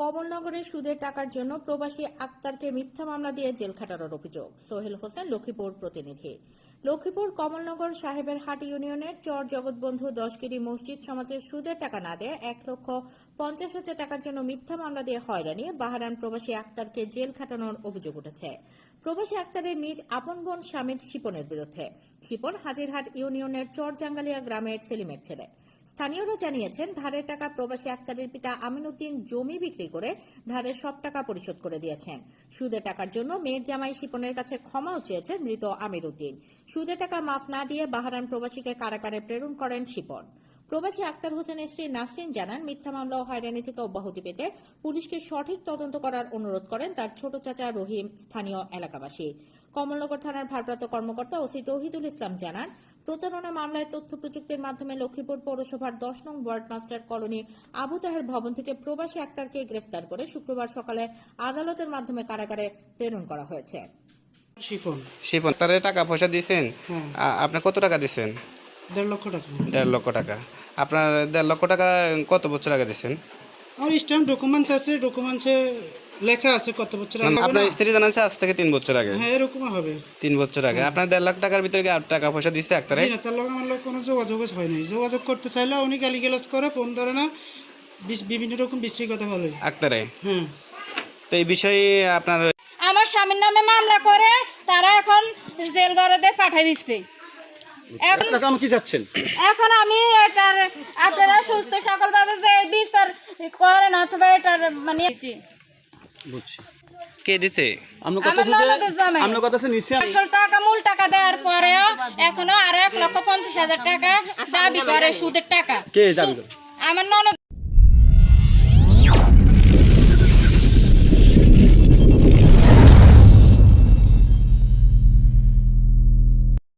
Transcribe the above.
কমলনগরের সুদের টাকার জন্য প্রবাসী আক্তারকে মিথ্যা মামলা দিয়ে জেল খাটানোর অভিযোগ। সোহেল হোসেন, লক্ষ্মীপুর প্রতিনিধি। লক্ষ্মীপুর কমলনগর সাহেবের হাট ইউনিয়নের চর জগৎবন্ধু দশগিরি মসজিদ সমাজের সুদের টাকা না দেয় এক লক্ষ পঞ্চাশ হাজার টাকার জন্য মিথ্যা মামলা দিয়ে হয়রানি, বাহারান প্রবাসী আক্তারকে জেল খাটানোর অভিযোগ উঠেছে। প্রবাসী আক্তারের নিজ আপন বোন স্বামীর শিপনের বিরুদ্ধে। শিপন হাজিরহাট ইউনিয়নের চরজাঙ্গালিয়া গ্রামের সেলিমের ছেলে। স্থানীয়রা জানিয়েছেন, ধারের টাকা প্রবাসী আক্তারের পিতা আমিনুদ্দিন জমি বিক্রি করে ধারের সব টাকা পরিশোধ করে দিয়েছেন সুদে টাকার জন্য মেয়ের জামাই শিপনের কাছে ক্ষমাও চেয়েছেন মৃত আমির উদ্দিন। সুদে টাকা মাফ না দিয়ে বাহারান প্রবাসীকে কারাগারে প্রেরণ করেন শিপন। প্রবাসী আক্তার হোসেনের স্ত্রী নাসরিন জানান মিথ্যা মামলা ও হয়রানি থেকে অব্যাহতি পেতে পুলিশকে সঠিক তদন্ত করার অনুরোধ করেন তার ছোট চাচা রহিম স্থানীয় এলাকাবাসী। কমলনগর থানার ভারপ্রাপ্ত কর্মকর্তা ওসি তৌহিদুল ইসলাম জানান প্রতারণা মামলায় তথ্য প্রযুক্তির মাধ্যমে লক্ষ্মীপুর পৌরসভার দশ নং ward master colony Abu Taher ভবন থেকে প্রবাসী আক্তারকে গ্রেফতার করে শুক্রবার সকালে আদালতের মাধ্যমে কারাগারে প্রেরণ করা হয়েছে। শিফন। শিপন তারে টাকা পয়সা দিয়েছেন। আপনি কত টাকা দিয়েছেন দেড় লক্ষ টাকা। দেড় লক্ষ টাকা। আপনার দেড় লক্ষ টাকা কত বছর আগে দিয়েছেন? আমার স্ট্যাম্প ডকুমেন্টস আছে ডকুমেন্টসে লেখা আছে কত বছর আগে। আপনার স্ত্রী জানাচ্ছে আজ থেকে তিন বছর আগে। হ্যাঁ এরকম হবে। তিন বছর আগে। আপনার দেড় লাখ টাকার ভিতরে কি আর টাকা পয়সা দিচ্ছে একটারে জি না তার লগে আমার লগে কোনো যোগাযোগ হয় নাই। যোগাযোগ করতে চাইলে উনি গালিগালাজ করে ফোন ধরে না বিভিন্ন রকম বিশ্রী কথা বলে। আক্তারে হ্যাঁ। তো এই বিষয়ে আপনার আমার স্বামীর নামে মামলা করে তারা এখন জেল ঘরেতে পাঠিয়ে দিচ্ছে। এখন কি যাচ্ছেন এখন আমি এটার আপনারা সুস্থ সকলভাবে যে বিচার করেন অথবা এটার মানে বুঝছি। কে দিতে আপনার আমার কথা ননদের জামাই। কথা আছে নিশ্চয় আসল টাকা মূল টাকা দেওয়ার পরেও এখনও আরও এক লক্ষ পঞ্চাশ হাজার টাকা দাবি করে সুদের টাকা। কে দাবি করে? আমার ননদ